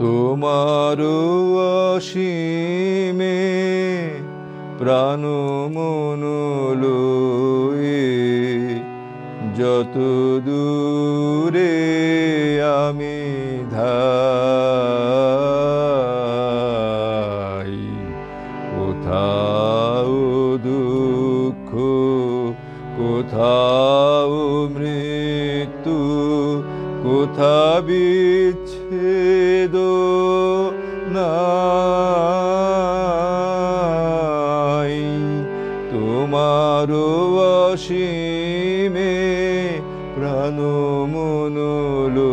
তোমার অসীমে প্রাণ মনলয়ে যত দূরে আমি ধাই কোথাও দুঃখ কোথাও মৃত্যু কোথা বিচ্ছেদ নাই। তোমার অসীমে প্রাণ মনলয়ে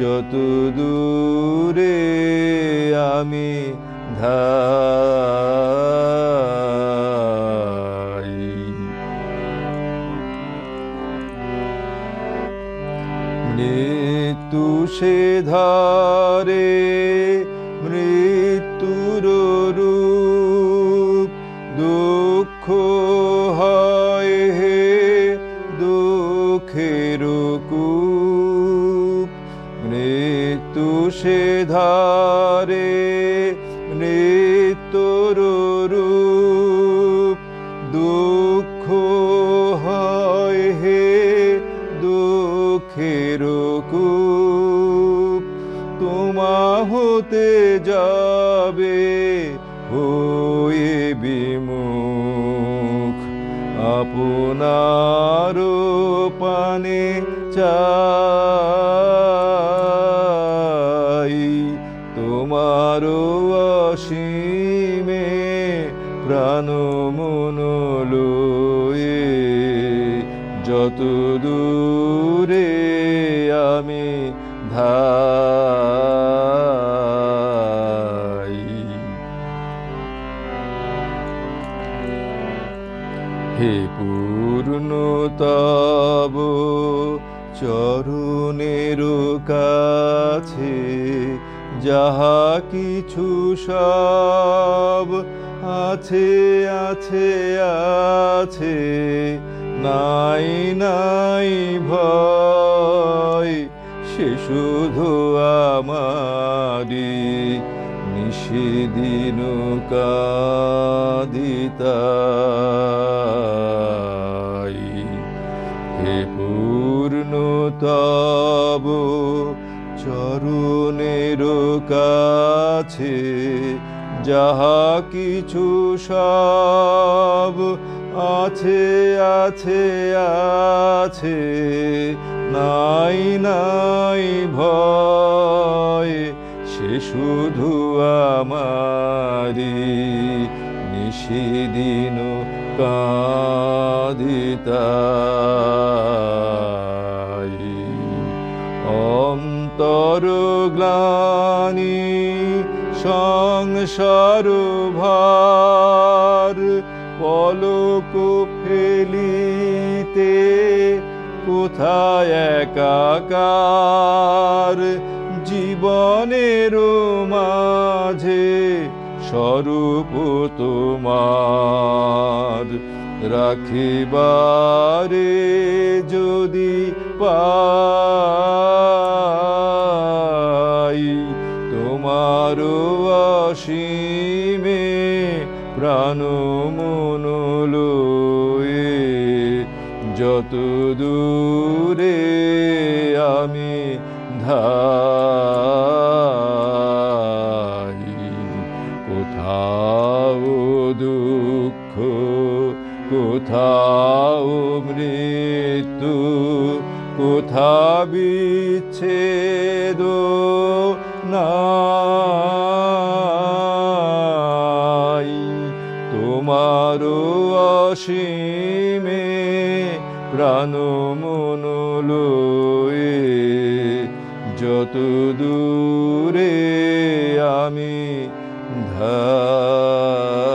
যত দূরে আমি ধাই। মৃত্যু সে ধারে, মৃত্যুর রূপ দুঃখ হয় হে দুঃখের কূপ। মৃত্যু সে ধারে, মৃত্যুর রূপ দুঃখ হয় হে দুঃখের কূপ তোমা হতে যাবে হয়ে বিমুখ। আপনার পানে চাই তোমার অসীমে প্রাণ মনলয়ে যত দূরে আমি ধাই হে পূর্ণতব চরণের কাছে যাহা কিছু সব আছে আছে আছে নাই নাই ভয়, সে শুধু আমারি নিষেদিন কাদিতাই। হে পূর্ণতব চরণের কাছে, যাহা কিছু সব আছে আছে আছে। নাই নাই ভয়, সে শুধু আমারি নিষেদিন কাদিতাই অন্তর গ্লানি সংসার ভার পলক ফেলিতে কোথায় একাকার? জীবনের মাঝে স্বরূপ তোমার রাখিবারে যদি পাই তোমার অসীমে প্রাণ মনলয়ে যত দূরে আমি ধাই কোথাও দুঃখ কোথাও মৃত্যু কোথা বিচ্ছেদ নাই। তোমার অসীমে প্রাণ মনলয়ে যত দূরে আমি ধাই